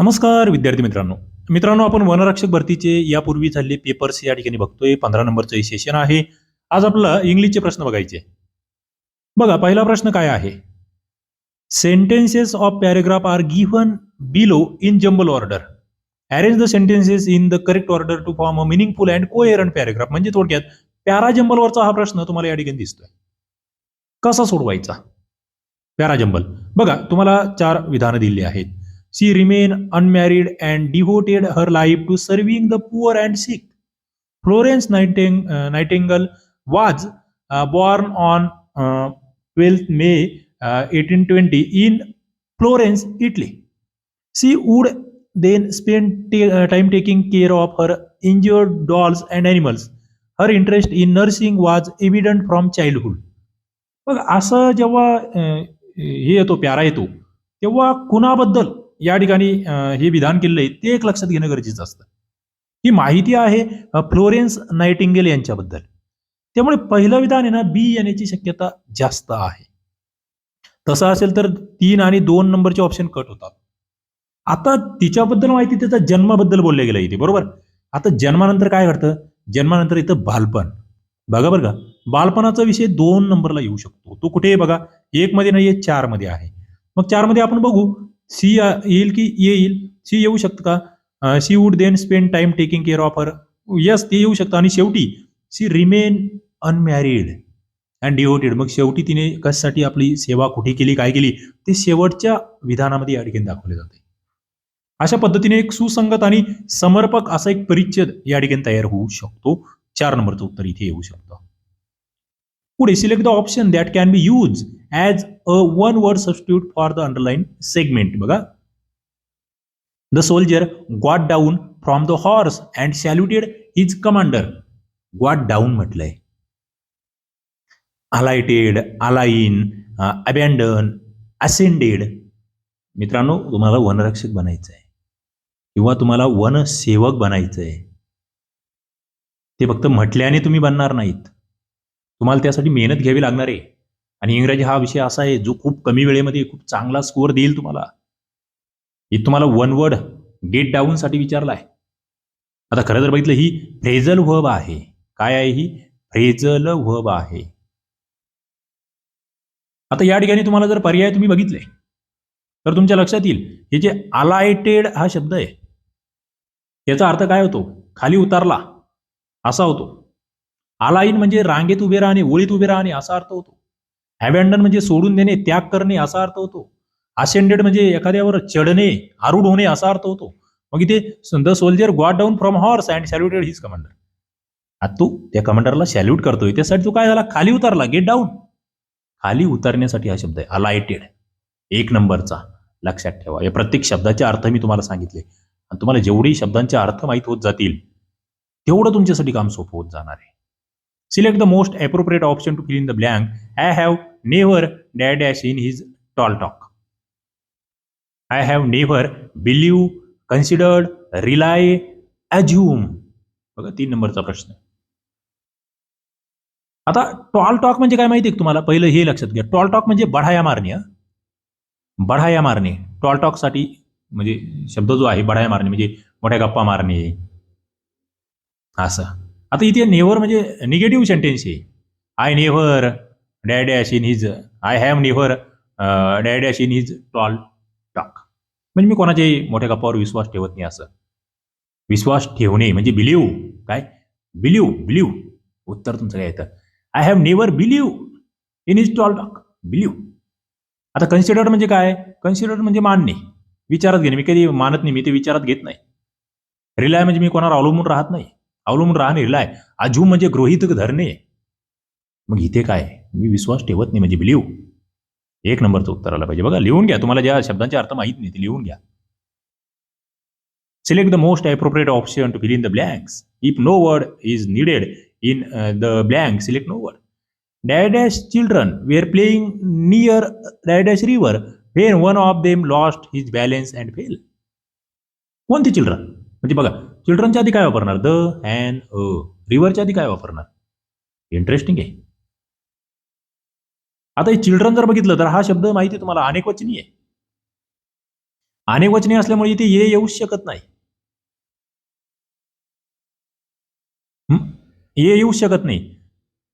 नमस्कार विद्यार्थी मित्रांनो. मित्रांनो आपण वनरक्षक भरतीचे यापूर्वी झालेले पेपर्स या ठिकाणी बघतोय. पंधरा नंबरचं हे सेशन आहे. आज आपला इंग्लिशचे प्रश्न बघायचे. बघा पहिला प्रश्न काय आहे? Sentences of paragraph are given below in jumbled order arrange the sentences in the correct order to form a meaningful and coherent paragraph म्हणजे थोडक्यात पॅरा जम्बलवरचा हा प्रश्न तुम्हाला या ठिकाणी दिसतोय. कसा सोडवायचा? पॅरा बघा तुम्हाला चार विधानं दिली आहेत. She remained unmarried and devoted her life to serving the poor and sick. Florence Nighting- uh, Nightingale was uh, born on uh, 12th May uh, 1820 in Florence, Italy. She would then spend ta- uh, time taking care of her injured dolls and animals. Her interest in nursing was evident from childhood. बघ असं जेव्हा अं, हे येतो प्यारा येतो तेव्हा कुणाबद्दल या ठिकाणी हे विधान केलेलं आहे ते एक लक्षात घेणं गरजेचं असतं. ही माहिती आहे फ्लोरेन्स नाईटिंगेल यांच्याबद्दल. त्यामुळे पहिलं विधान आहे ना बी येण्याची शक्यता जास्त आहे. तसं असेल तर तीन आणि दोन नंबरचे ऑप्शन कट होतात. आता तिच्याबद्दल माहिती त्याचा जन्माबद्दल बोलले गेलं इथे बरोबर? आता जन्मानंतर काय घडतं? जन्मानंतर इथं बालपण. बघा बरं का बालपणाचा विषय दोन नंबरला येऊ शकतो. तो कुठे आहे बघा? एक मध्ये नाहीये चारमध्ये आहे. मग चारमध्ये आपण बघू. सी येईल की येईल? सी येऊ शकतं का? She would then spend time taking care of her yes ते येऊ शकतं. आणि शेवटी she remain unmarried and devoted मग शेवटी तिने कशासाठी आपली सेवा कुठे केली काय केली? ते शेवटच्या विधानामध्ये या ठिकाणी दाखवले जाते. अशा पद्धतीने एक सुसंगत आणि समर्पक असा एक परिच्छेद या ठिकाणी तयार होऊ शकतो. चार नंबरचं उत्तर इथे येऊ शकतं. पुढे select the option that can be use as a one word substitute for the underline segment. बघा. The soldier got down from the horse and saluted his commander. Got down म्हटलंय. Alighted align abandon ascended. मित्रांनो तुम्हाला वनरक्षक बनायचं आहे किंवा तुम्हाला वनसेवक बनायचं आहे ते फक्त म्हटल्याने तुम्ही बनणार नाहीत. तुम्हाला त्यासाठी मेहनत घ्यावी लागणार आहे. आणि इंग्रजी हा विषय असा आहे जो खूप कमी वेळेमध्ये खूप चांगला स्कोअर देईल तुम्हाला. हे तुम्हाला वन वर्ड गेट डाऊनसाठी विचारला आहे. आता खरं जर बघितलं ही फ्रेझल व्हब आहे. काय आहे ही? फ्रेझल व्हब आहे. आता या ठिकाणी तुम्हाला जर पर्याय तुम्ही बघितले तर तुमच्या लक्षात येईल हे जे अलायटेड हा शब्द आहे याचा अर्थ काय होतो? खाली उतारला असा होतो. अलाईन म्हणजे रांगेत उभे राहणे ओळीत उभे राहणे असा अर्थ होतो. अबॅन्डन म्हणजे सोडून देणे त्याग करणे असा अर्थ होतो. असेंडेड म्हणजे एखाद्यावर चढणे आरूढ होणे असा अर्थ होतो. मग इथे the soldier got down from horse and saluted his commander आता तू त्या कमांडरला सॅल्यूट करतोय त्यासाठी तू काय झाला? खाली उतरला. गेट डाऊन खाली उतरण्यासाठी हा शब्द आहे अलायटेड एक नंबरचा. लक्षात ठेवा. या प्रत्येक शब्दाचे अर्थ मी तुम्हाला सांगितले. आणि तुम्हाला जेवढे शब्दांचे अर्थ माहीत होत जातील तेवढं तुमच्यासाठी काम सोपं होत जाणार आहे. Select the most appropriate option to fill in the blank I have never dad dash in his tall talk I have never believe considered rely assume बघा तीन नंबरचा प्रश्न. आता टॉल टॉक म्हणजे काय माहिती आहे तुम्हाला? पहिलं हे लक्षात घ्या. टॉल टॉक म्हणजे बढाया मारणे बढाया मारणे. टॉल टॉकसाठी म्हणजे शब्द जो आहे बढाया मारणे म्हणजे मोठ्या गप्पा मारणे. असं. आता इथे नेव्हर म्हणजे निगेटिव्ह सेंटेन्स आहे. I never dash dash in his I have never dash dash in his tall talk म्हणजे मी कोणाच्याही मोठ्या गप्पावर विश्वास ठेवत नाही असं. विश्वास ठेवणे म्हणजे बिलीव काय? बिलीव बिलीव उत्तर तुमचं काय येतं? I have never believe in his tall talk believe आता कन्सिडर्ड म्हणजे काय? कन्सिडर्ड म्हणजे मानणे विचारात घेणे. मी कधी मानत नाही. मी ते विचारात घेत नाही. रिलाय म्हणजे मी कोणावर अवलंबून राहत नाही. अवलंबून राहणे रिलाय अजून म्हणजे गृहित धरणे. मग इथे काय? मी विश्वास ठेवत नाही, म्हणजे बिलीव एक नंबरचं उत्तर आलं पाहिजे. बघा, लिहून घ्या. तुम्हाला ज्या शब्दांचे अर्थ माहित नाही ते लिहून घ्या. Select the most appropriate option to fill in the blanks if no word is needed in the blank select no word dash dash children were playing near dash dash river when one of them lost his balance and fell कोणते children म्हणजे बघा चिल्ड्रनच्या आधी काय वापरणार? The and अ. रिव्हरच्या आधी काय वापरणार? Interesting आहे. आता हे चिल्ड्रन जर बघितलं तर हा शब्द माहिती आहे तुम्हाला अनेक वचनी आहे. अनेक असल्यामुळे इथे ये येऊच शकत नाही. ये येऊ शकत नाही.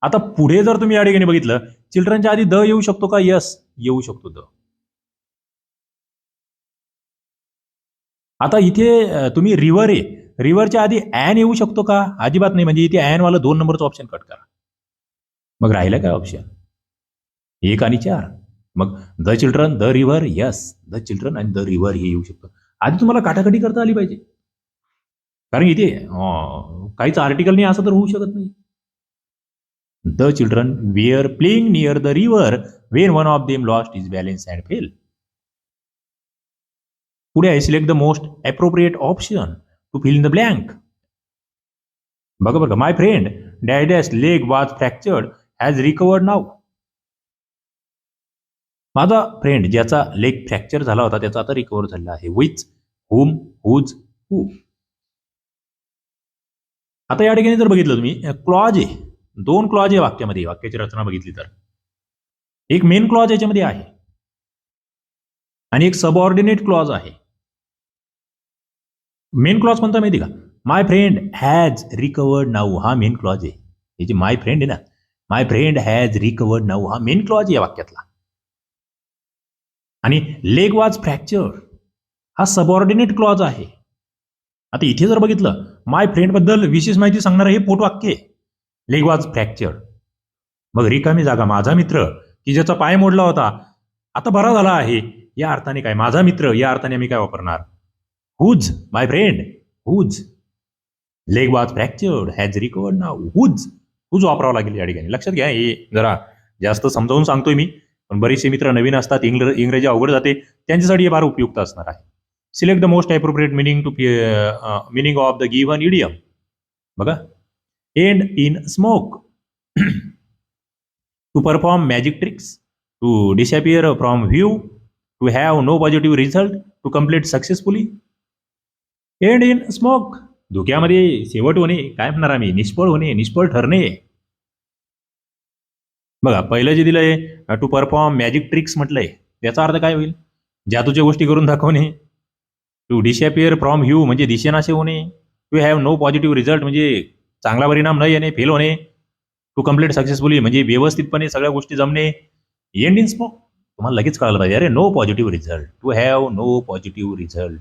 आता पुढे जर तुम्ही या ठिकाणी बघितलं चिल्ड्रनच्या आधी द येऊ शकतो का? यस येऊ शकतो द. आता इथे तुम्ही रिव्हर आहे. रिव्हरच्या आधी ॲन येऊ शकतो का? अजिबात नाही. म्हणजे इथे ॲनवाला दोन नंबरचं ऑप्शन कट करा. मग राहिलं काय ऑप्शन एक आणि चार. मग the children the river yes the children आणि द रिव्हर हे येऊ शकतं. आधी तुम्हाला काटाकाटी करता आली पाहिजे. कारण इथे काहीच आर्टिकल नाही असं तर होऊ शकत नाही. The children were playing near the river when one of them lost is balance and fell पुढे I select the most appropriate option to fill in the blank बघा बघा my friend dad's leg was fractured has recovered now माझा friend ज्याचा leg fracture झाला होता त्याचा आता recover झालेला आहे. विच हुम हुज हू आता या ठिकाणी जर बघितलं तुम्ही क्लॉज आहे. दोन क्लॉज आहे वाक्यामध्ये. वाक्याची रचना बघितली तर. एक मेन क्लॉज याच्यामध्ये आहे. आणि एक सबऑर्डिनेट क्लॉज आहे. मेन क्लॉज कोणता माहिती का? My friend has recovered now हा मेन क्लॉज आहे. हे जे माय फ्रेंड आहे ना my friend has recovered now हा मेन क्लॉज या वाक्यातला. आणि लेग वाज फ्रॅक्चर हा सबऑर्डिनेट क्लॉज आहे. आता इथे जर बघितलं माय फ्रेंडबद्दल विशेष माहिती सांगणारं हे पोटवाक्य आहे. लेग वाज फ्रॅक्चर मग रिकामी जागा माझा मित्र की ज्याचा पाय मोडला होता आता बरा झाला आहे. या अर्थाने काय? माझा मित्र या अर्थाने आम्ही काय वापरणार? Whose, my friend? Whose? Leg was fractured has recovered ना हुज हुज वापरावं लागेल या ठिकाणी. लक्षात घ्या हे जरा जास्त समजावून सांगतोय मी पण बरेचसे मित्र नवीन असतात इंग्र इंग्रजी अवघड जाते त्यांच्यासाठी हे फार उपयुक्त असणार आहे. Select the most appropriate meaning to meaning of the given idiom बघा. End in smoke to perform magic tricks to disappear from view to have no positive result to complete successfully end in smoke धुक्यामध्ये शेवट होणे काय म्हणणार आम्ही? निष्फळ होणे निष्फळ ठरणे. बघा पहिलं जे दिलंय टू परफॉर्म मॅजिक ट्रिक्स म्हटलंय त्याचा अर्थ काय होईल? जादूच्या गोष्टी करून दाखवणे. टू डिसअपियर फ्रॉम ह्यू म्हणजे दिशेनाशे होणे. To have no positive result म्हणजे चांगला परिणाम न येणे फेल होणे. टू कंप्लीट सक्सेसफुली म्हणजे व्यवस्थितपणे सगळ्या गोष्टी जमणे. एंड इन स्मोक तुम्हाला लगेच कळायला पाहिजे अरे no positive result to have no positive result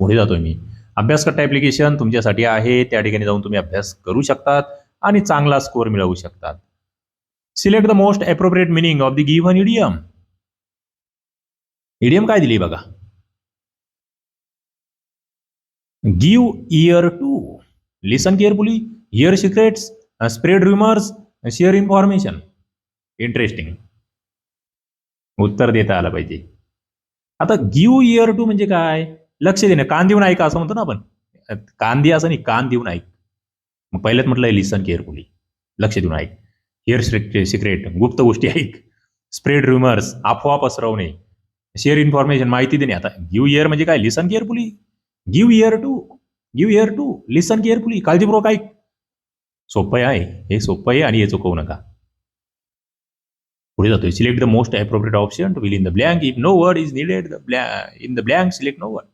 पुढे जातोय मी. अभ्यासकट्टा ॲप्लिकेशन तुमच्यासाठी आहे त्या ठिकाणी जाऊन तुम्ही अभ्यास करू शकतात आणि चांगला स्कोअर मिळवू शकतात. Select the most appropriate meaning of the given idiom idiom काय दिली बघा? Give ear to listen carefully hear secrets spread rumours share information interesting उत्तर देता आलं पाहिजे. आता गिव्ह इयर टू म्हणजे काय? लक्ष देणं. कान देऊन ऐका असं म्हणतो ना आपण. कान दे असं नाही कान देऊन ऐक. मग पहिल्यात म्हटलंय लिसन केअरफुली लक्ष देऊन ऐक. हिअर सिक्रेट गुप्त गोष्टी ऐक. स्प्रेड रुमर्स अफवा पसरवणे. शेअर इन्फॉर्मेशन माहिती देणे. आता गिव्ह इयर म्हणजे काय? Listen carefully give ear to give ear to listen carefully काळजीपूर्वक ऐक. सोपं आहे. हे सोपं आहे आणि हे चुकवू नका. पुढे जातोय. Select the most appropriate option to fill in the blank if no word is needed in the blank select no word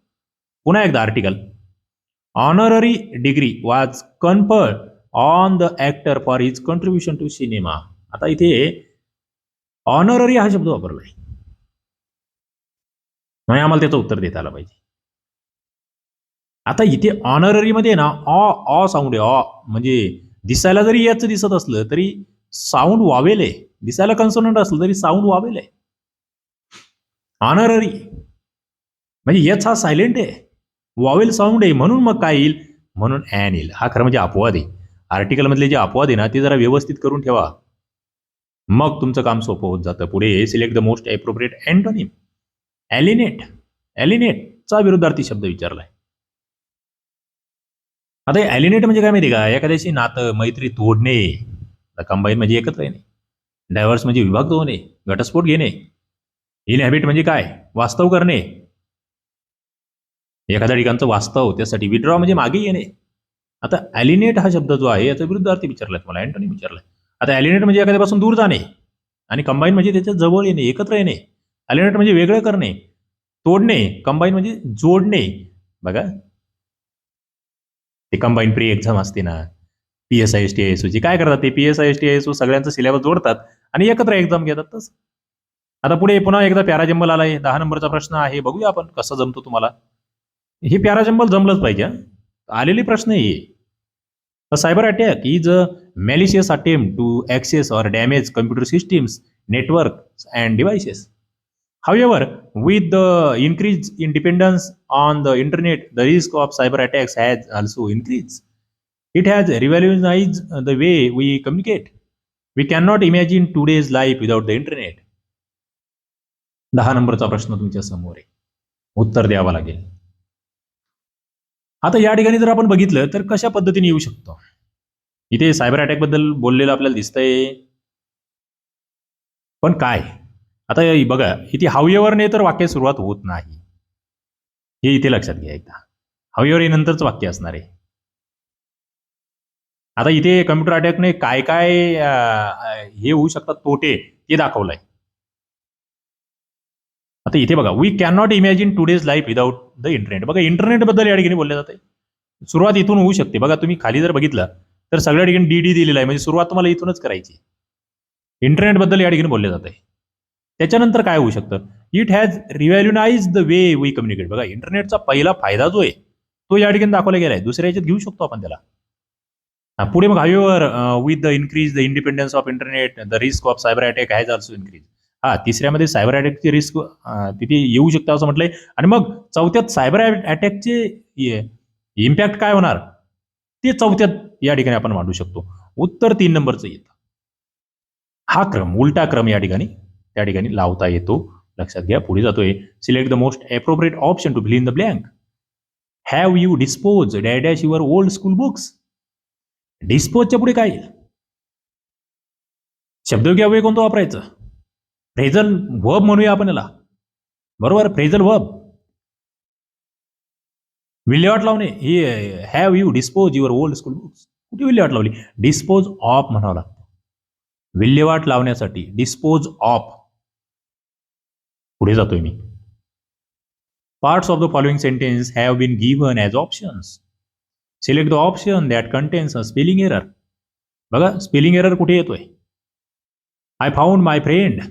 पुन्हा एकदा article honorary degree was conferred on the actor for his contribution to cinema आता इथे honorary हा शब्द वापरलाय. नाही आम्हाला त्याचं उत्तर देता आलं पाहिजे. आता इथे ऑनररी मध्ये ना ऑ ऑ साऊंड आहे ऑ म्हणजे दिसायला जरी याच दिसत असलं तरी साऊंड वावेल आहे. दिसायला कन्सोनंट असलं तरी साऊंड वावेल आहे. ऑनररी म्हणजे याच हा सायलेंट आहे. वावेल साऊंड आहे म्हणून मग काय येईल? म्हणून ॲन येईल. हा खरं म्हणजे अपवाद आहे. आर्टिकल मधले जे अपवाद आहे ना ते जरा व्यवस्थित करून ठेवा. मग तुमचं काम सोपं होत जातं. पुढे select the most appropriate antonym alienate ॲलिनेटचा विरुद्धार्थी शब्द विचारलाय. आता ॲलिनेट म्हणजे काय माहिती का? एखाद्याशी नातं मैत्री तोडणे कंबाईन म्हणजे एकत्र येणे डायव्हर्स म्हणजे विभाग होणे घटस्फोट घेणे. इनहॅबिट म्हणजे काय? वास्तव करणे. एखाद्या ठिकाणचं वास्तव त्यासाठी विड्रॉ म्हणजे मागे येणे. आता ॲलिनेट हा शब्द जो आहे याचा विरुद्धार्थी विचारलाय तुम्हाला अँटोनी विचारलाय. आता ॲलिनेट म्हणजे एखाद्यापासून दूर जाणे आणि कंबाईन म्हणजे त्याच्याजवळ येणे एकत्र येणे. ॲलिनेट म्हणजे वेगळं करणे तोडणे कंबाईन म्हणजे जोडणे. बघा. ते कंबाईन प्री एक्झाम असते ना. P S I S T I S ची काय करतात ते? P S I S T I S सगळ्यांचं सिलेबस जोडतात आणि एकत्र एक्झाम घेतात तसं. आता पुढे पुन्हा एकदा पॅराजंबल आलाय. दहा नंबरचा प्रश्न आहे. बघूया आपण कसं जमतो तुम्हाला. हे पॅराजंबल जमलंच पाहिजे आलेली प्रश्न हे. Cyber attack is a malicious attempt to access or damage computer systems network and devices however with the increase in dependence on the internet the risk of cyber attacks has also increase it has revolutionise the way we communicate we can not imagine today's life without the internet दहा नंबरचा प्रश्न तुमच्यासमोर आहे. उत्तर द्यावं लागेल. आता या ठिकाणी जर आपण बघितलं तर कशा पद्धतीने येऊ शकतो? इथे सायबर अटॅकबद्दल बोललेलं आपल्याला दिसतंय. पण काय? आता बघा इथे हावयेवरने तर वाक्य सुरुवात होत नाही. हे इथे लक्षात घ्या एकदा. हावयेवर हे नंतरच वाक्य असणार आहे. आता इथे कम्प्युटर अटॅकने काय काय हे होऊ शकतात तोटे ते दाखवलंय. आता इथे बघा we can not imagine today's life without the internet. बघा इंटरनेटबद्दल या ठिकाणी बोलले जाते सुरुवात इथून होऊ शकते. बघा तुम्ही खाली जर बघितलं तर सगळ्या ठिकाणी डी डी दिलेला आहे. म्हणजे सुरुवात तुम्हाला इथूनच करायची इंटरनेटबद्दल या ठिकाणी बोलले जात आहे त्याच्यानंतर काय होऊ शकतं? It has revolutionise the way we communicate बघा इंटरनेटचा पहिला फायदा जो आहे तो या ठिकाणी दाखवला गेला आहे. दुसऱ्या याच्यात घेऊ शकतो आपण त्याला. पुढे मग however with the increase the independence of internet the risk of cyber attack has also increase हा तिसऱ्यामध्ये सायबर अटॅकची रिस्क तिथे येऊ शकतं असं म्हटलंय. आणि मग चौथ्यात सायबर अटॅकचे इम्पॅक्ट काय होणार? ते चौथ्यात या ठिकाणी आपण मांडू शकतो. उत्तर तीन नंबरचं येतं. हा क्रम उलटा क्रम या ठिकाणी त्या ठिकाणी लावता येतो. लक्षात घ्या पुढे जातोय. Select the most appropriate option to fill in the blank have you dispose dash your old school books डिस्पोजच्या पुढे काय शब्द शब्दयोगी वेळ कोणतं वापरायचं? फ्रेझल व्हब म्हणूया आपण याला. बरोबर? फ्रेझल वर्ब विल्हेवाट लावणे ही have you dispose your old school books कुठे विल्हेवाट लावली? डिस्पोज ऑफ म्हणावं लागतं. विल्हेवाट लावण्यासाठी डिस्पोज ऑफ पुढे जातोय मी. Parts of the following sentence have been given as options select the option that contains a spelling error बघा स्पेलिंग एरर कुठे येतोय? I found my friend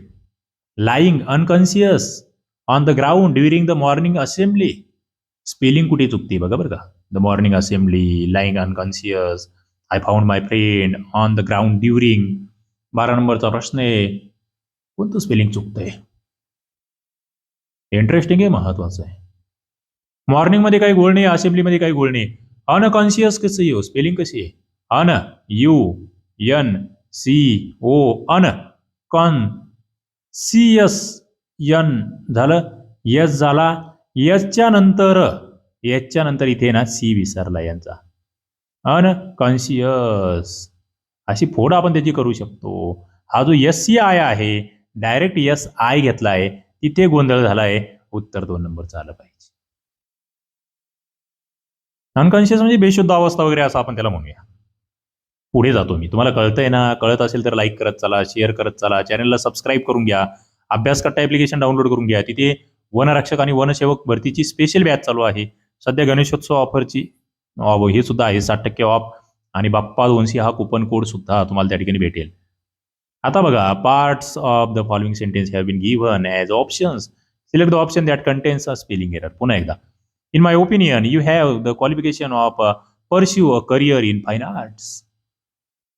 lying unconscious on the ground during the morning assembly spelling कुठे चुकते बघा बरं का. The morning assembly lying unconscious I found my friend on the ground during बारा नंबरचा प्रश्न आहे. कोणतं स्पेलिंग चुकतंय? इंटरेस्टिंग आहे महत्वाचं आहे. मॉर्निंगमध्ये काही गोळ नाही असेंब्लीमध्ये काही गोळ नाही. अनकॉन्शियस कसं येऊ स्पेलिंग हो? कशी आहे? Un U N C O un. Con C S N झालं. यस झाला. यसच्या नंतर यसच्या नंतर इथे ना सी विसरला यांचा. अनकॉन्शियस अशी फोड आपण त्याची करू शकतो. हा जो एस सी आय आहे डायरेक्ट यस आय घेतला आहे तिथे गोंधळ झालाय. उत्तर दोन नंबरचं आलं पाहिजे. अनकॉन्शियस म्हणजे बेशुद्ध अवस्था वगैरे असं आपण त्याला म्हणूया. पुढे जातो मी. तुम्हाला कळतंय ना? कळत असेल तर लाईक करत चला शेअर करत चला चॅनलला सबस्क्राईब करून घ्या. अभ्यास कट्टा डाउनलोड करून घ्या. तिथे वनरक्षक आणि वनसेवक भरतीची स्पेशल बॅच चालू आहे. सध्या गणेशोत्सव ऑफरची अं, हे सुद्धा आहे. साठ टक्के ऑफ आणि बाप्पा दोनशे हा कुपन कोड सुद्धा तुम्हाला त्या ठिकाणी भेटेल. आता बघा parts of the following sentence have been given as options select the option that contains a spelling error पुन्हा एकदा. In my opinion you have the qualification of pursue a career in fine arts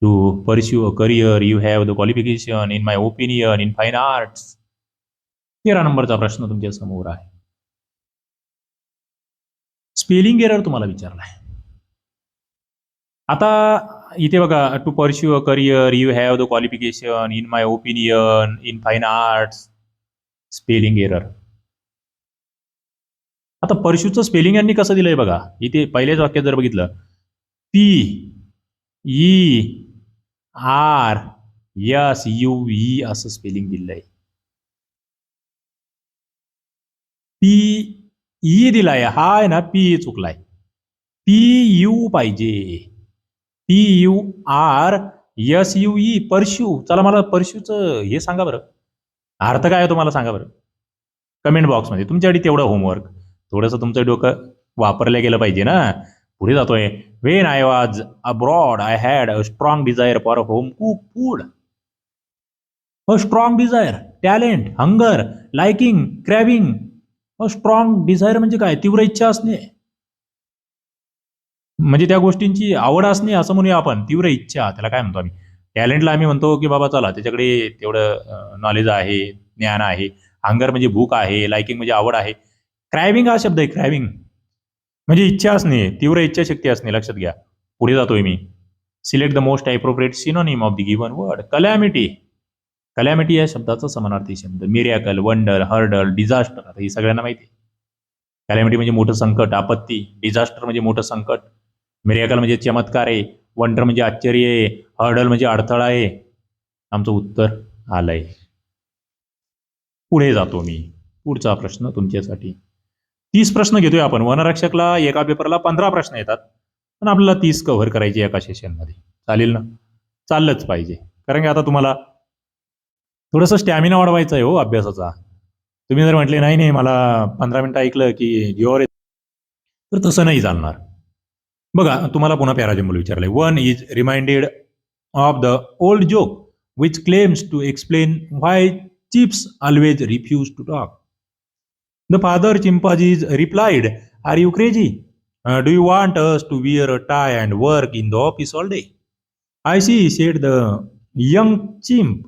to pursue a career you have the qualification in my opinion in fine arts तेरा नंबरचा प्रश्न तुमच्यासमोर आहे. Spelling error तुम्हाला विचारलाय आता इथे बघा to pursue a career you have the qualification in my opinion in fine arts spelling error आता परशूचं स्पेलिंग यांनी कसं दिलंय बघा? इथे पहिल्याच वाक्यात जर बघितलं P E R S U E असं स्पेलिंग दिलंय. पी ई दिलाय. हा आहे ना पी चुकलाय. पी यू पाहिजे. P U R S U E pursue. चला मला परशूचं हे सांगा बरं. अर्थ काय आहे तुम्हाला सांगा बरं. कमेंट बॉक्समध्ये तुमच्यासाठी तेवढं होमवर्क थोडंसं तुमचं डोकं वापरलं गेलं पाहिजे ना. पुढे जातोय. When I was abroad I had a strong desire for home cook food a strong desire talent hunger liking craving a strong desire म्हणजे काय? तीव्र इच्छा असणे. म्हणजे त्या गोष्टींची आवड असणे असं म्हणूया आपण. तीव्र इच्छा त्याला काय म्हणतो आम्ही? टॅलेंटला आम्ही म्हणतो की बाबा चला त्याच्याकडे तेवढं नॉलेज आहे ज्ञान आहे. हंगर म्हणजे भूक आहे लायकिंग म्हणजे आवड आहे. क्रॅविंग हा शब्द आहे क्रॅविंग म्हणजे इच्छा असणे तीव्र इच्छाशक्ती असणे लक्षात घ्या. पुढे जातोय मी. Select the most appropriate synonym of the given word calamity calamity या शब्दाचा समानार्थी शब्द. मिरॅकल वंडर हर्डल डिझास्टर आता हे सगळ्यांना माहिती आहे. कलॅमिटी म्हणजे मोठं संकट आपत्ती. डिझास्टर म्हणजे मोठं संकट. मिरॅकल म्हणजे चमत्कार आहे. वंडर म्हणजे आश्चर्य आहे. हर्डल म्हणजे अडथळा आहे. आमचं उत्तर आलंय. पुढे जातो मी. पुढचा प्रश्न तुमच्यासाठी. तीस प्रश्न घेतोय आपण. वनरक्षकला एका पेपरला पंधरा प्रश्न येतात. पण आपल्याला तीस कव्हर करायचे एका सेशनमध्ये चालेल ना? चाललंच पाहिजे. कारण की आता तुम्हाला थोडंसं स्टॅमिना वाढवायचा आहे हो अभ्यासाचा. तुम्ही जर म्हटले नाही नाही मला पंधरा मिनटं ऐकलं की जीवावर तर तसं नाही चालणार. बघा तुम्हाला पुन्हा parajumble विचारलंय one is reminded of the old joke which claims to explain why chips always refuse to talk the father chimpanzees replied are you crazy do you want us to wear a tie and work in the office all day I see said the young chimp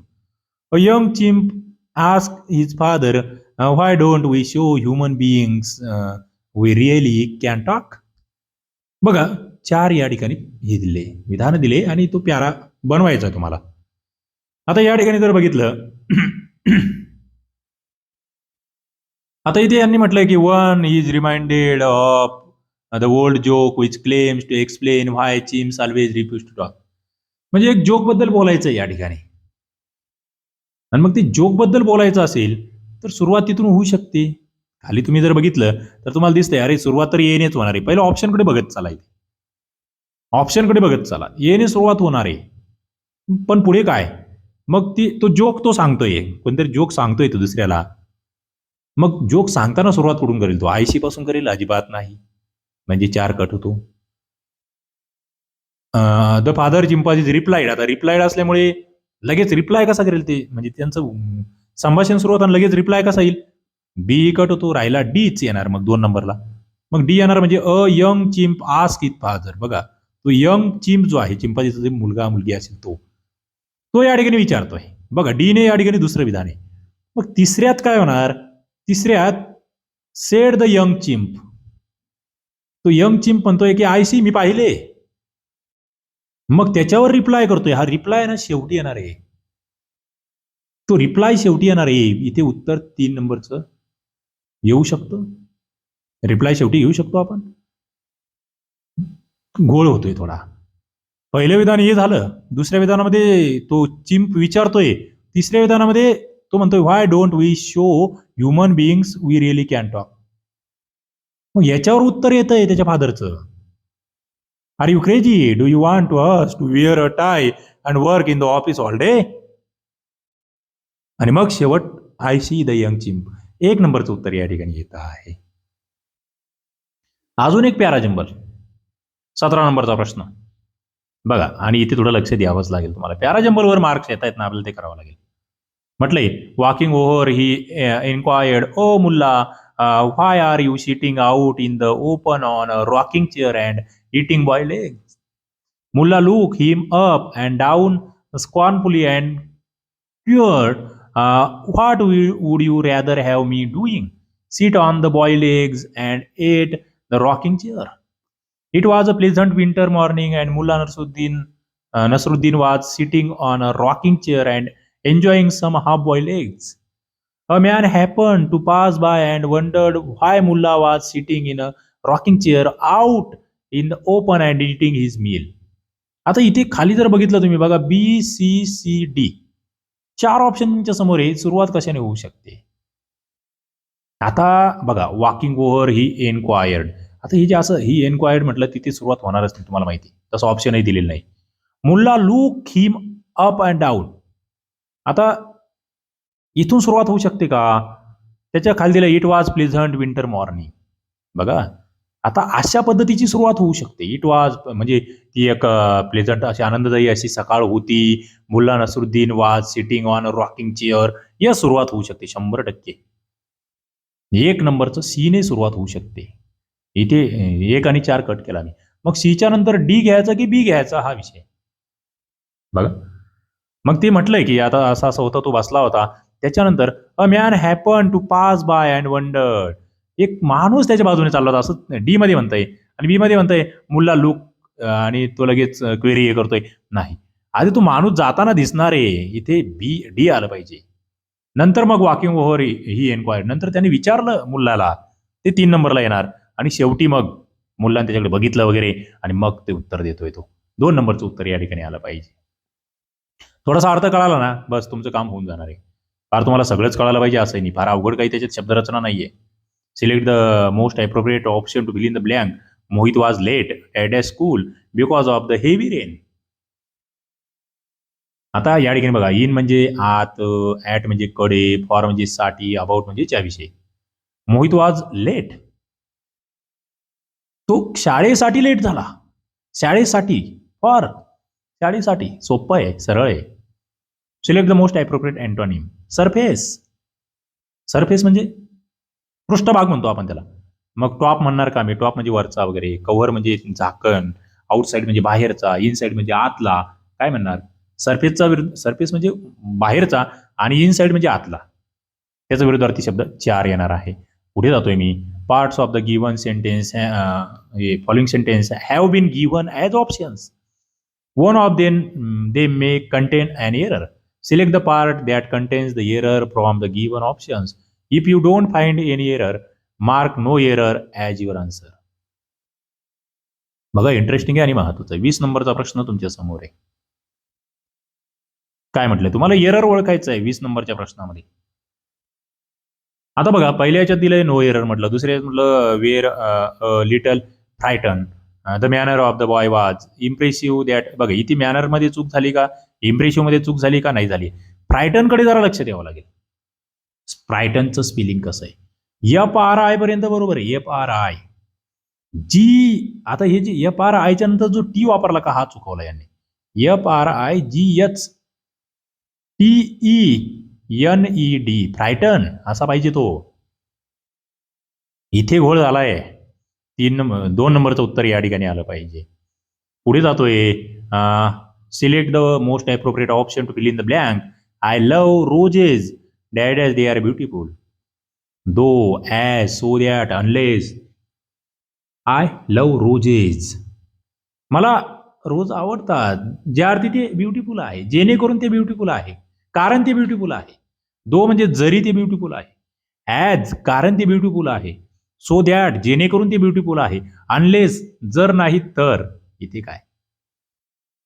a young chimp asked his father why don't we show show human beings uh, we really can बघा चार या ठिकाणी हे दिले विधान दिले आणि तो प्यारा बनवायचा तुम्हाला. आता या ठिकाणी जर बघितलं आता इथे यांनी म्हटलंय की one is reminded of the old joke which claims to explain why chimps always refuse to talk म्हणजे एक जोकबद्दल बोलायचं आहे या ठिकाणी. आणि मग ते जोकबद्दल बोलायचं असेल तर सुरुवात तिथून होऊ शकते. खाली तुम्ही जर बघितलं तर तुम्हाला दिसतंय अरे सुरुवात तर येणेच होणार आहे. पहिलं ऑप्शनकडे बघत चाला इथे ऑप्शनकडे बघत चला. येणे सुरुवात होणार आहे. पण पुढे काय? मग ती तो जोक तो सांगतोय. कोणतरी जोक सांगतोय तो दुसऱ्याला. मग जोक सांगताना सुरुवात कुठून करेल? तो आयशी पासून करेल अजिबात नाही. म्हणजे चार कट होतो. The father chimpanzees replied. आता रिप्लाईड असल्यामुळे लगेच रिप्लाय कसा करेल ते? म्हणजे त्यांचं संभाषण सुरू होताना लगेच रिप्लाय कसा येईल? बी कट होतो राहिला डीच येणार मग दोन नंबरला. मग डी येणार म्हणजे a young chimp ask its father. बघा तो यंग चिंप जो आहे चिंपाजीचा जे मुलगा मुलगी असेल तो तो या ठिकाणी विचारतोय. बघा डीने या ठिकाणी दुसरं विधान आहे. मग तिसऱ्यात काय होणार? तिसऱ्यात सेड द यंग चिंप तो यंग चिंप म्हणतोय की आय सी मी पाहिले. मग त्याच्यावर रिप्लाय करतोय. हा रिप्लाय ना शेवटी येणार आहे. तो रिप्लाय शेवटी येणार आहे. इथे उत्तर तीन नंबरचं येऊ शकतं. रिप्लाय शेवटी येऊ शकतो आपण. गोळ होतोय थोडा. पहिलं विधान हे झालं. दुसऱ्या विधानामध्ये तो चिंप विचारतोय. तिसऱ्या विधानामध्ये तो म्हणतोय why don't we show human beings we really can talk मग याच्यावर उत्तर येतंय त्याच्या फादरचं are you crazy do you want to us to wear a tie and work in the office all day आणि मग शेवट I see the young chimp एक नंबरचं उत्तर या ठिकाणी येत आहे. अजून एक पॅराजंबल सतरा नंबरचा प्रश्न. बघा आणि इथे थोडं लक्ष द्यावंच लागेल तुम्हाला. पॅराजंबलवर मार्क्स येत आहेत ना आपल्याला ते करावं लागेल. म्हटलंय walking over he enquired O Mulla why are you sitting out in the open on a rocking chair and eating boiled eggs. Mullah looked him up and down scornfully and queered, uh, What will- would you rather have me doing? Sit on the boiled eggs and ate the rocking chair. It was a pleasant winter morning, and Mullah Nasruddin, uh, Nasruddin was sitting on a rocking chair and enjoying some half boiled eggs. A man happened to pass by and wondered why Mullah was sitting in a rocking chair out in the open and eating his meal आता इथे खाली जर बघितलं तुम्ही बघा B C C D चार ऑप्शनच्या समोर आहे सुरुवात कशाने होऊ शकते? आता बघा वॉकिंग ओव्हर ही एन्क्वायर्ड आता ही जे असं ही एन्क्वायर्ड म्हटलं तिथे सुरुवात होणारच नाही तुम्हाला माहिती. तसं ऑप्शनही दिलेलं नाही. Mulla look him up and down आता इथून सुरुवात होऊ शकते का? त्याच्याखाली दिलं it was pleasant winter morning बघा. आता अशा पद्धतीची सुरुवात होऊ शकते. इट वॉज म्हणजे ती एक प्लेझंट अशी आनंददायी अशी सकाळ होती. मुल्ला नसरुद्दीन वाज सिटिंग ऑन रॉकिंग चेअर या सुरुवात होऊ शकते शंभर टक्के. एक नंबरचं सी ने सुरुवात होऊ शकते. इथे एक आणि चार कट केला मी. मग सीच्या नंतर डी घ्यायचा की बी घ्यायचा हा विषय? बघा. मग ते म्हटलंय की आता असा असं होता तो बसला होता. त्याच्यानंतर a man happen to pass by and wonder एक माणूस त्याच्या बाजूने चालला होता असं डी मध्ये म्हणताय. आणि बी मध्ये म्हणताय मुलला लुक आणि तो लगेच क्वेरी हे करतोय. नाही. आधी तो माणूस जाताना दिसणार आहे इथे बी डी आलं पाहिजे. नंतर मग वॉकिंग ओव्हर ही एन्क्वायरी नंतर त्यांनी विचारलं मुलाला. ते तीन नंबरला येणार. आणि शेवटी मग मुलांनी त्याच्याकडे बघितलं वगैरे आणि मग ते उत्तर देतोय तो. दोन नंबरचं उत्तर या ठिकाणी आलं पाहिजे. थोडासा अर्थ कळाला ना? बस तुमचं काम होऊन जाणार आहे. फार तुम्हाला सगळंच कळायला पाहिजे असं नाही. फार अवघड काही त्याच्यात शब्दरचना नाहीये. Select the most appropriate option to fill in the blank Mohit was late at a school because of the heavy rain आता या ठिकाणी बघा. इन म्हणजे आत ॲट म्हणजे कडे फॉर म्हणजे साठी अबाउट म्हणजे त्याविषयी मोहित वॉज लेट तो शाळेसाठी लेट झाला. शाळेसाठी फॉर शाळेसाठी सोपं आहे सरळ आहे. Select the most appropriate antonym surface surface म्हणजे पृष्ठभाग म्हणतो आपण त्याला. मग टॉप म्हणणार का मी टॉप म्हणजे वरचा वगैरे. कव्हर म्हणजे झाकण. आउटसाईड म्हणजे बाहेरचा. इनसाईड म्हणजे आतला. काय म्हणणार? सरफेसचा विरुद्ध सरफेस म्हणजे बाहेरचा आणि इनसाईड म्हणजे आतला. त्याचा विरुद्धार्थी शब्द चार येणार आहे. पुढे जातोय मी. Parts of the given sentence following sentence have been given as options one of them mm, they may contain an error select the part that contains the error from the given options if you don't find any error mark no error as your answer बघा interesting आहे आणि महत्वाचं आहे वीस नंबरचा प्रश्न तुमच्यासमोर आहे काय म्हटलंय तुम्हाला एरर ओळखायचं आहे वीस नंबरच्या प्रश्नामध्ये आता बघा पहिल्या याच्यात दिलंय नो एरर म्हटलं दुसऱ्या याच्यात म्हटलं were little frightened the manner of the boy was impressive that बघा इथे मॅनरमध्ये चूक झाली का? इम्प्रेसिव्हमध्ये चूक झाली का? नाही झाली. फ्रायटनकडे जरा लक्ष द्यावं लागेल. स्प्रायटनचं स्पेलिंग कसं आहे? एफ आर आय पर्यंत बरोबर आहे. एफ आर आय जी आता हे जी एफ आर आयच्या नंतर जो टी वापरला का हा चुकवला यांनी. F R I G H T E N E D frighten असा पाहिजे तो. इथे घोळ झालाय. तीन नंबर दोन नंबरचं उत्तर या ठिकाणी आलं पाहिजे. पुढे जातोय select the most appropriate option to fill in the blank I love roses dash as they are beautiful though as so that unless I love roses मला रोज आवडतात. ज्या अर्थी ते ब्युटिफुल आहे. जेणेकरून ते ब्युटिफुल आहे. कारण ते ब्युटिफुल आहे. दो म्हणजे जरी ते ब्युटिफुल आहे. ॲज कारण ते ब्युटिफुल आहे. सो दॅट जेणेकरून ते ब्युटिफुल आहे. अनलेस जर नाही तर इथे काय?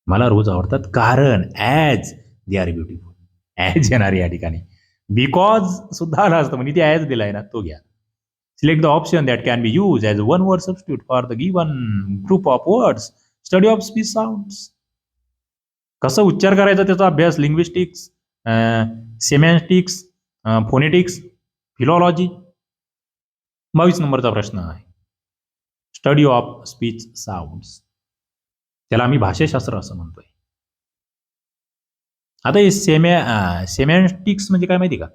मला रोज आवडतात कारण as they are beautiful as येणार या ठिकाणी. बिकॉज सुद्धा आला असतं म्हणजे ते ॲज दिलाय ना तो घ्या. Select the option that can be use as one word substitute for the given group of words study of speech sounds कसं उच्चार करायचा त्याचा अभ्यास? लिंग्विस्टिक्स सेमॅन्टिक्स फोनेटिक्स फिलॉलॉजी बावीस नंबरचा प्रश्न आहे. स्टडी ऑफ स्पीच साऊंड्स त्याला आम्ही भाषाशास्त्र असं म्हणतोय. आता हे सेमॅ सेमॅन्टिक्स म्हणजे काय माहिती का?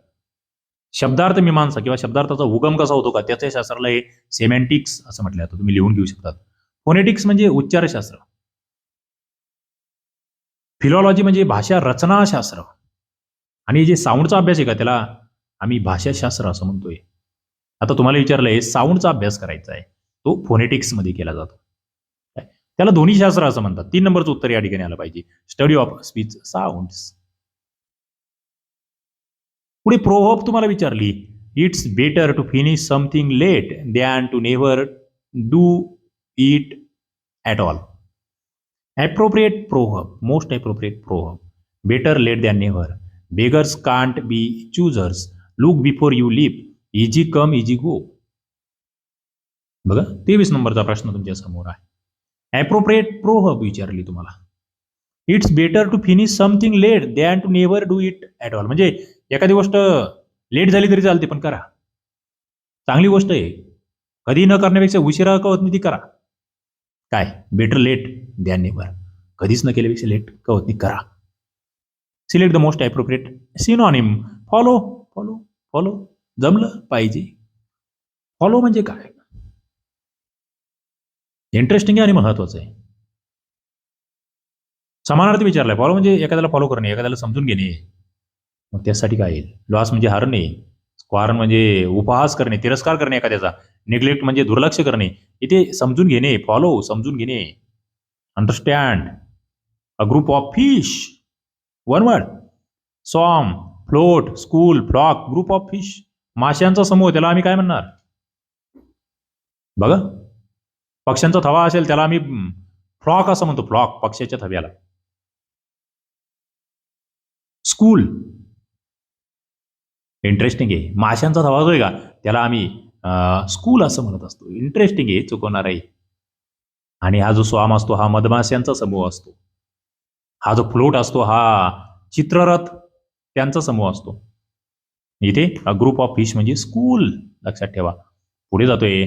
शब्दार्थ मीमांसा किंवा शब्दार्थाचा उगम कसा होतो का? त्याच्या शास्त्राला हे सेमॅन्टिक्स असं म्हटलं जातं तुम्ही लिहून घेऊ शकतात. फोनेटिक्स म्हणजे उच्चारशास्त्र. फिलॉलॉजी म्हणजे भाषा रचनाशास्त्र. आणि जे साऊंडचा अभ्यास आहे का? त्याला आम्ही भाषाशास्त्र असं म्हणतोय. आता तुम्हाला विचारलंय साऊंडचा अभ्यास करायचा आहे तो फोनेटिक्समध्ये केला जातो. त्याला दोन्ही शास्त्र असं म्हणतात. तीन नंबरचं उत्तर या ठिकाणी आलं पाहिजे. स्टडी ऑफ स्पीच साऊंड्स पुढे प्रोव्हब तुम्हाला विचारली it's better to finish something late than to never do it at all appropriate proverb most appropriate proverb better late than never beggars can't be choosers look before you leap easy come easy go बघा तेवीस नंबरचा प्रश्न तुमच्यासमोर आहे. Appropriate proverb विचारली तुम्हाला. It's better to finish something late than to never do it at all म्हणजे एखादी गोष्ट लेट झाली तरी चालते पण करा. चांगली गोष्ट आहे. कधी न करण्यापेक्षा उशिरा कवत नाही ती करा. काय? बेटर लेट दॅन नेवर कधीच न केल्यापेक्षा लेट कवत नाही करा. Select the most appropriate synonym follow follow follow जमलं पाहिजे. फॉलो म्हणजे काय? इंटरेस्टिंग आहे आणि महत्वाचं आहे. समानार्थी विचारलाय. फॉलो म्हणजे एखाद्याला फॉलो करणे एखाद्याला समजून घेणे. मग त्यासाठी काय येईल? लॉस म्हणजे हरणे. स्क्वार म्हणजे उपहास करणे तिरस्कार करणे एखाद्याचा. निग्लेक्ट म्हणजे दुर्लक्ष करणे. इथे समजून घेणे फॉलो समजून घेणे. Understand a group of fish one word swarm float school flock group of fish माशांचा समूह त्याला आम्ही काय म्हणणार? बघा. पक्ष्यांचा थवा असेल त्याला आम्ही फ्लॉक असं म्हणतो फ्लॉक पक्ष्याच्या थव्याला. स्कूल. इंटरेस्टिंग आहे. माशांचा थवा जो आहे का त्याला आम्ही स्कूल असं म्हणत असतो. इंटरेस्टिंग आहे चुकवणार आहे. आणि हा जो स्वाम असतो हा मधमाशांचा समूह असतो. हा जो फ्लोट असतो हा चित्ररथ त्यांचा समूह असतो. इथे ग्रुप ऑफ फिश म्हणजे स्कूल लक्षात ठेवा. पुढे जातोय.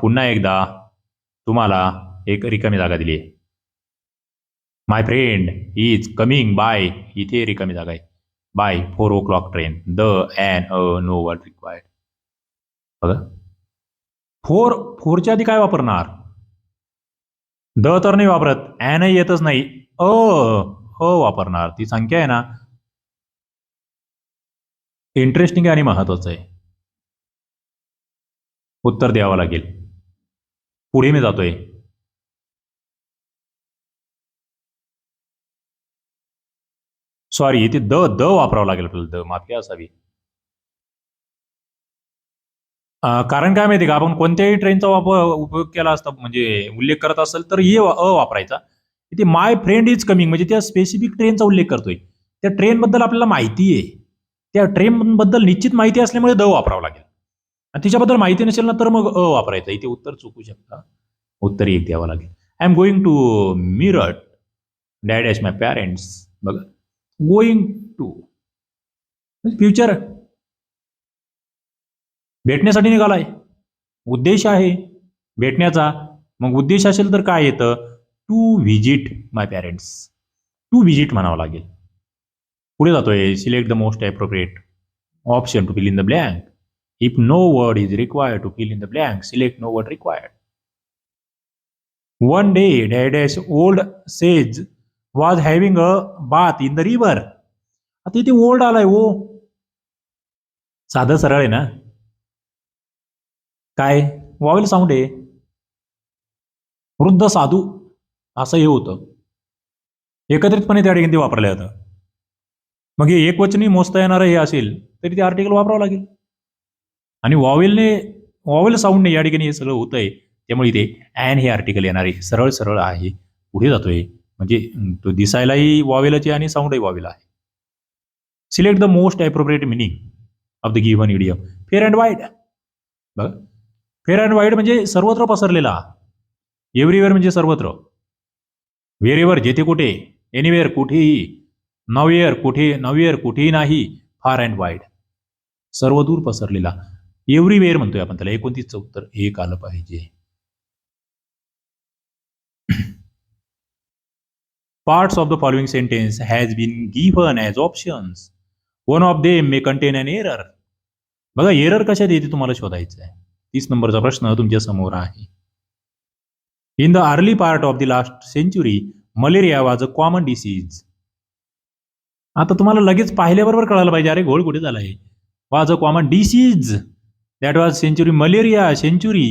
पुन्हा एकदा तुम्हाला एक रिकामी जागा दिली आहे my friend is coming by इथे रिकामी जागा आहे. By four o'clock train the and a no word required बघा. फोर फोरच्या आधी काय वापरणार? द तर नाही वापरत. ॲनही येतच नाही. अ वापरणार. ती संख्या आहे ना इंटरेस्टिंग आहे आणि महत्वाचं आहे. उत्तर द्यावं लागेल. पुढे मी जातोय. सॉरी इथे द द वापरावं लागेल आपल्याला द माफी असावी कारण काय माहिती का? आपण कोणत्याही ट्रेनचा वापर उपयोग केला असता म्हणजे उल्लेख करत असेल तर ये अ वापरायचा. इथे माय फ्रेंड इज कमिंग म्हणजे त्या स्पेसिफिक ट्रेनचा उल्लेख करतोय. त्या ट्रेनबद्दल आपल्याला माहिती आहे. त्या ट्रेन बद्दल निश्चित माहिती असल्यामुळे द वापरावं लागेल. आणि तिच्याबद्दल माहिती नसेल ना तर मग अ वापरायचं. इथे उत्तर चुकू शकता. उत्तर एक द्यावं लागेल. I am going to meet dash as my parents बघा. गोइंग टू फ्युचर भेटण्यासाठी निघालाय. उद्देश आहे भेटण्याचा. मग उद्देश असेल तर काय येतं? To visit my parents to visit म्हणावं लागेल. पुढे जातोय. Select the most appropriate option to fill in the blank if no word is required to fill in the blank select no word required one day dash old sage was having a bath in the river आता इथे old आलाय ओ साधं सरळ आहे ना? काय? Vowel sound आहे. वृद्ध साधू असं हे होतं. एकत्रितपणे त्या ठिकाणी वापरलं जातं मग हे एकवचनी मोजता येणारं हे असेल तरी ते आर्टिकल वापरावं लागेल. आणि वॉवेलने वॉवेल साऊंडने या ठिकाणी हे सगळं होतंय. त्यामुळे इथे ॲन हे आर्टिकल येणार आहे. सरळ सरळ आहे. पुढे जातोय. म्हणजे तो दिसायलाही वॉवेलचे आणि साऊंडही वॉवेल आहे. Select the most appropriate meaning of the given idiom fair and wide बघा. फेअर अँड वाईड म्हणजे सर्वत्र पसरलेला. एव्हरीवेअर म्हणजे सर्वत्र. वेरेवर जेथे कुठे एनिवेअर कुठेही. नवेअर कुठे नवेअर कुठेही नाही फार अँड वाईड सर्वदूर पसरलेला. एव्हरीवेअर म्हणतोय आपण त्याला. एकोणतीसचं उत्तर एक आलं पाहिजे. Parts of the following sentence has been given as options. One of them may contain an error. बघा एरर कशात येते तुम्हाला शोधायचं आहे? तीस नंबरचा प्रश्न तुमच्यासमोर आहे. In the early part of the last century malaria was a common disease आता तुम्हाला लगेच पाहिल्याबरोबर कळायला पाहिजे अरे घोळ कुठे चाललाय was a common disease that was century malaria century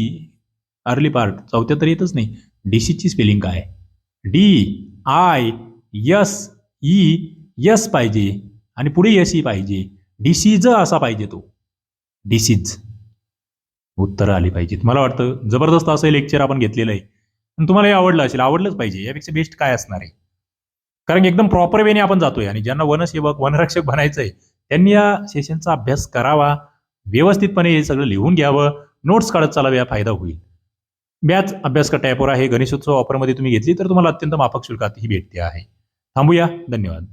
early part चौथ्या तर येतच नाही. डिसीजची स्पेलिंग काय? D I S E S पाहिजे आणि पुढे यस ई पाहिजे. डिसीज असा पाहिजे तो. डिसीज उत्तर आली पाहिजेत. मला वाटतं जबरदस्त असं लेक्चर आपण घेतलेलं आहे. आणि तुम्हाला हे आवडलं असेल आवडलंच पाहिजे. यापेक्षा बेस्ट काय असणार आहे? कारण एकदम प्रॉपर वेने आपण जातोय. आणि ज्यांना वनसेवक वनरक्षक बनायचंय त्यांनी या सेशनचा अभ्यास करावा. व्यवस्थितपणे हे सगळं लिहून घ्यावं. नोट्स काढत चालाव्या फायदा होईल. बॅच का ॲपवर आहे? गणेशोत्सव ऑफरमध्ये तुम्ही घेतली तर तुम्हाला अत्यंत माफक शुल्कात ही भेटते आहे. थांबूया. धन्यवाद.